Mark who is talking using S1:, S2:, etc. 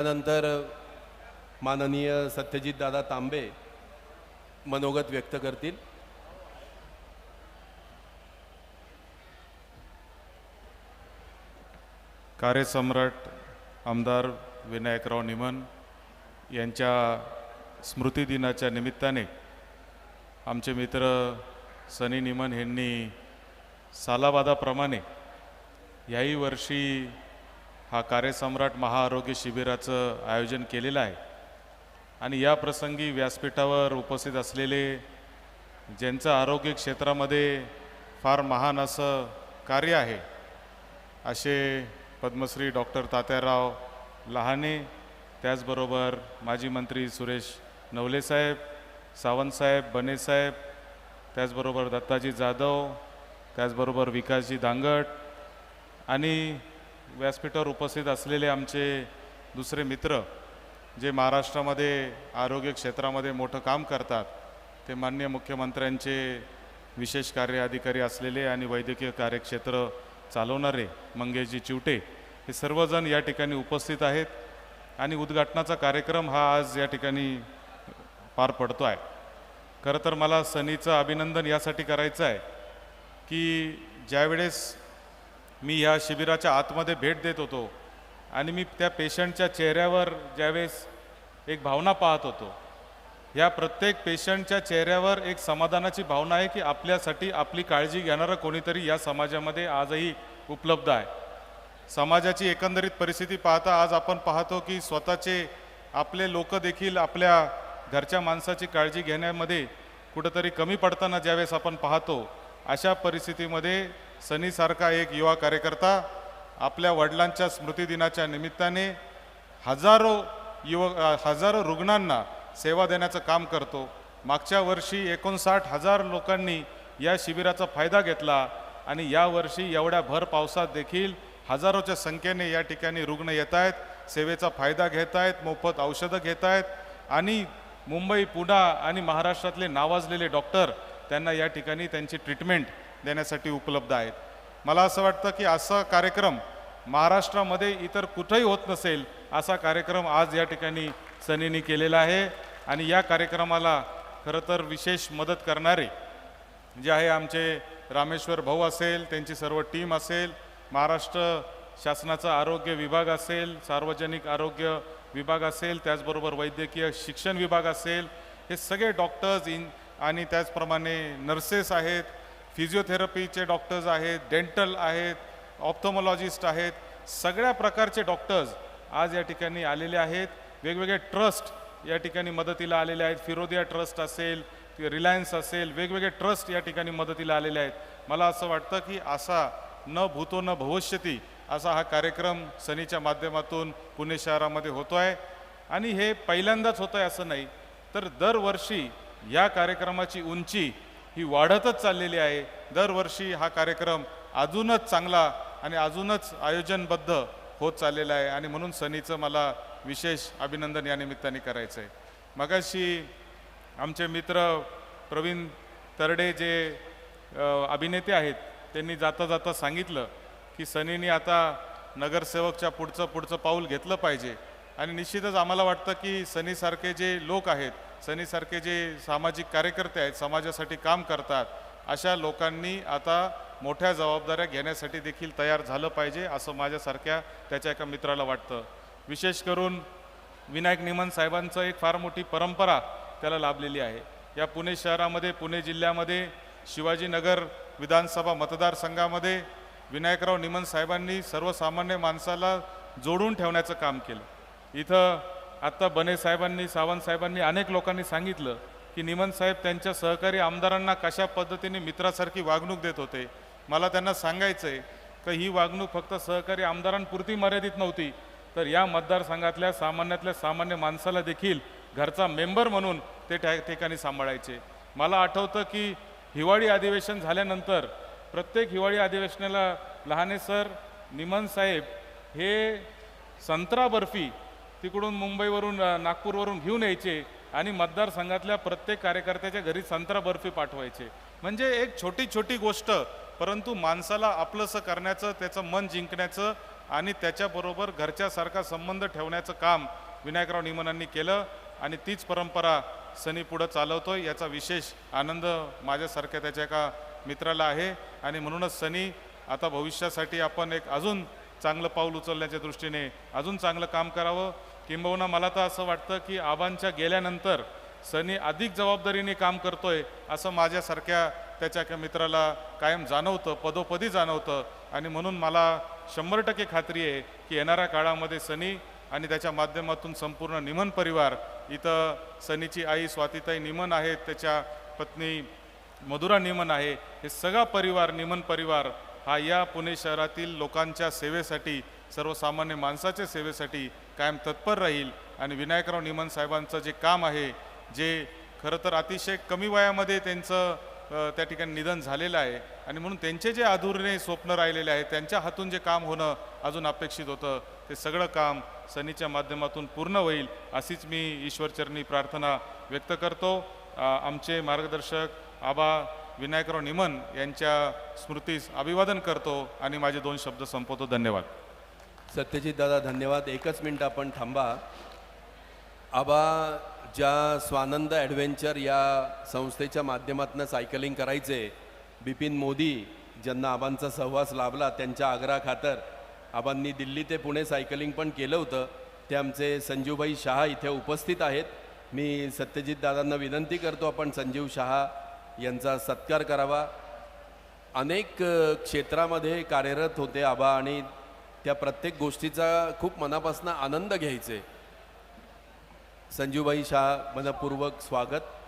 S1: त्यानंतर माननीय सत्यजित दादा तांबे मनोगत व्यक्त करतील.
S2: कार्यसम्राट आमदार विनायकराव निमन यांच्या स्मृतिदिनाच्या निमित्ताने आमचे मित्र सनी निमन यांनी सालाबादाप्रमाणे याही वर्षी हा कार्यसम्राट महाआरोग्य शिबिराचं आयोजन केलेलं आहे. आणि या प्रसंगी व्यासपीठावर उपस्थित असलेले ज्यांचं आरोग्य क्षेत्रामध्ये फार महान असं कार्य आहे असे पद्मश्री डॉक्टर तात्याराव लहाने त्याचबरोबर माजी मंत्री सुरेश नवलेसाहेब सावंतसाहेब बनेसाहेब त्याचबरोबर दत्ताजी जाधव त्याचबरोबर विकासजी दांगट आणि व्यासपीठावर उपस्थित असलेले आमचे दुसरे मित्र जे महाराष्ट्रामध्ये आरोग्य क्षेत्रामध्ये मोठं काम करतात ते मान्य मुख्यमंत्र्यांचे विशेष कार्य अधिकारी असलेले आणि वैद्यकीय कार्यक्षेत्र चालवणारे मंगेशजी चिवटे हे सर्वजण या ठिकाणी उपस्थित आहेत आणि उद्घाटनाचा कार्यक्रम हा आज या ठिकाणी पार पडतो आहे खरं तर मला सनीचं अभिनंदन यासाठी करायचं आहे की ज्यावेळेस मी ह्या शिबिराच्या आतमध्ये भेट देत होतो आणि मी त्या पेशंटच्या चेहऱ्यावर ज्यावेळेस एक भावना पाहत होतो या प्रत्येक पेशंटच्या चेहऱ्यावर एक समाधानाची भावना आहे की आपल्यासाठी आपली काळजी घेणारं कोणीतरी या समाजामध्ये आजही उपलब्ध आहे. समाजाची एकंदरीत परिस्थिती पाहता आज आपण पाहतो की स्वतःचे आपले लोक देखील आपल्या घरच्या माणसाची काळजी घेण्यामध्ये कुठंतरी कमी पडताना ज्यावेळेस आपण पाहतो अशा परिस्थितीमध्ये सनीसारखा एक युवा कार्यकर्ता आपल्या वडिलांच्या स्मृतिदिनाच्या निमित्ताने हजारो युवक हजारो रुग्णांना सेवा देण्याचं काम करतो. मागच्या वर्षी एकोणसाठ हजार लोकांनी या शिबिराचा फायदा घेतला आणि यावर्षी एवढ्या भर पावसात देखील हजारोच्या संख्येने या ठिकाणी रुग्ण येत आहेत सेवेचा फायदा घेत आहेत मोफत औषधं घेत आहेत आणि मुंबई पुणा आणि महाराष्ट्रातले नावाजलेले डॉक्टर त्यांना या ठिकाणी त्यांची ट्रीटमेंट देण्यासाठी उपलब्ध आहेत. मला असं वाटतं की असा कार्यक्रम महाराष्ट्रामध्ये इतर कुठंही होत नसेल असा कार्यक्रम आज या ठिकाणी सनीनी केलेला आहे आणि या कार्यक्रमाला खरं तर विशेष मदत करणारे जे आहे आमचे रामेश्वर भाऊ असेल त्यांची सर्व टीम असेल महाराष्ट्र शासनाचा आरोग्य विभाग असेल सार्वजनिक आरोग्य विभाग असेल त्याचबरोबर वैद्यकीय शिक्षण विभाग असेल हे सगळे डॉक्टर्स इन आणि त्याचप्रमाणे नर्सेस आहेत फिजिओथेरपीचे डॉक्टर्स आहेत डेंटल आहेत ऑप्थोमॉलॉजिस्ट आहेत सगळ्या प्रकारचे डॉक्टर्स आज या ठिकाणी आलेले आहेत. वेगवेगळे ट्रस्ट या ठिकाणी मदतीला आलेले आहेत. फिरोदिया ट्रस्ट असेल रिलायन्स असेल वेगवेगळे ट्रस्ट या ठिकाणी मदतीला आलेले आहेत. मला असं वाटतं की असा न भूतो न भविष्यती असा हा कार्यक्रम सनीच्या माध्यमातून पुणे शहरामध्ये होतो आहे आणि हे पहिल्यांदाच होतं आहे असं नाही तर दरवर्षी या कार्यक्रमाची उंची ही वाढतच चाललेली आहे. दरवर्षी हा कार्यक्रम अजूनच चांगला आणि अजूनच आयोजनबद्ध होत चाललेला आहे आणि म्हणून सनीचं मला विशेष अभिनंदन या निमित्ताने करायचं आहे मगाशी आमचे मित्र प्रवीण तरडे जे अभिनेते आहेत त्यांनी जाता जाता सांगितलं की सनीने आता नगरसेवकच्या पुढचं पुढचं पाऊल घेतलं पाहिजे. आणि निश्चितच आम्हाला वाटतं की सनीसारखे जे लोक आहेत सनीसारखे जे सामाजिक कार्यकर्ते आहेत समाजासाठी काम करतात अशा लोकांनी आता मोठ्या जबाबदाऱ्या घेण्यासाठी देखील तयार झालं पाहिजे असं माझ्यासारख्या त्याच्या एका मित्राला वाटतं. विशेष करून विनायक निमन साहेबांचं एक फार मोठी परंपरा त्याला लाभलेली आहे. या पुणे शहरामध्ये पुणे जिल्ह्यामध्ये शिवाजीनगर विधानसभा मतदारसंघामध्ये विनायकराव निमन साहेबांनी सर्वसामान्य माणसाला जोडून ठेवण्याचं काम केलं. इथं आत्ता बने साहेबांनी सावंत साहेबांनी अनेक लोकांनी सांगितलं की निमन साहेब त्यांच्या सहकारी आमदारांना कशा पद्धतीने मित्रासारखी वागणूक देत होते? मला त्यांना सांगायचं आहे की ही वागणूक फक्त सहकारी आमदारांपुरती मर्यादित नव्हती तर या मतदारसंघातल्या सामान्यातल्या सामान्य माणसाला देखील घरचा मेंबर म्हणून ते त्या ठिकाणी सांभाळायचे. मला आठवतं की हिवाळी अधिवेशन झाल्यानंतर प्रत्येक हिवाळी अधिवेशनाला लहाने सर निमन साहेब हे संत्रा बर्फी तिकडून मुंबईवरून नागपूरवरून घेऊन यायचे आणि मतदारसंघातल्या प्रत्येक कार्यकर्त्याच्या घरी संत्रा बर्फी पाठवायचे. म्हणजे एक छोटी छोटी गोष्ट परंतु माणसाला आपलंसं करण्याचं त्याचं मन जिंकण्याचं आणि त्याच्याबरोबर घरच्यासारखा संबंध ठेवण्याचं काम विनायकराव निमनांनी केलं आणि तीच परंपरा सनी पुढं चालवतो याचा विशेष आनंद माझ्यासारख्या त्याच्या एका मित्राला आहे आणि म्हणूनच सनी आता भविष्यासाठी आपण एक अजून चांगलं पाऊल उचलण्याच्या दृष्टीने अजून चांगलं काम करावं. किंबहुना मला तर असं वाटतं की आबांच्या गेल्यानंतर सनी अधिक जबाबदारीने काम करतोय असं माझ्यासारख्या त्याच्या मित्राला कायम जाणवतं पदोपदी जाणवतं. आणि म्हणून मला शंभर टक्के खात्री आहे की येणाऱ्या काळामध्ये सनी आणि त्याच्या माध्यमातून संपूर्ण निमन परिवार इथं सनीची आई स्वातीताई निमन आहेत त्याच्या पत्नी मधुरा निमन आहे हे सगळा परिवार निमन परिवार हा या पुणे शहरातील लोकांच्या सेवेसाठी सर्वसामान्य माणसाच्या सेवेसाठी कायम तत्पर राहील. आणि विनायकराव निमन साहेबांचं जे काम आहे जे खरं तर अतिशय कमी वयामध्ये त्यांचं त्या ठिकाणी निधन झालेलं आहे. आणि म्हणून त्यांचे जे अधुरे स्वप्न राहिलेले आहे त्यांच्या हातून जे काम होणं अजून अपेक्षित होतं ते सगळं काम सनीच्या माध्यमातून पूर्ण होईल अशीच मी ईश्वरचरणी प्रार्थना व्यक्त करतो. आमचे मार्गदर्शक आबा विनायकराव निमन यांच्या स्मृतीस अभिवादन करतो. आणि माझे दोन शब्द संपवतो. धन्यवाद.
S1: सत्यजित दादा धन्यवाद. एकच मिनटं आपण थांबा. आबा ज्या स्वानंद ॲडव्हेंचर या संस्थेच्या माध्यमातून सायकलिंग करायचे बिपिन मोदी ज्यांना आबांचा सहवास लाभला त्यांच्या आग्रहा खातर आबांनी दिल्ली ते पुणे सायकलिंग पण केलं होतं. ते आमचे संजीवभाई शहा इथे उपस्थित आहेत. मी सत्यजित दादांना विनंती करतो आपण संजीव शहा यांचा सत्कार करावा. अनेक क्षेत्रामध्ये कार्यरत होते आबा आणि त्या प्रत्येक गोष्टीचा खूप मनापासून आनंद घ्यायचे. संजूबाई शाह मनपूर्वक स्वागत.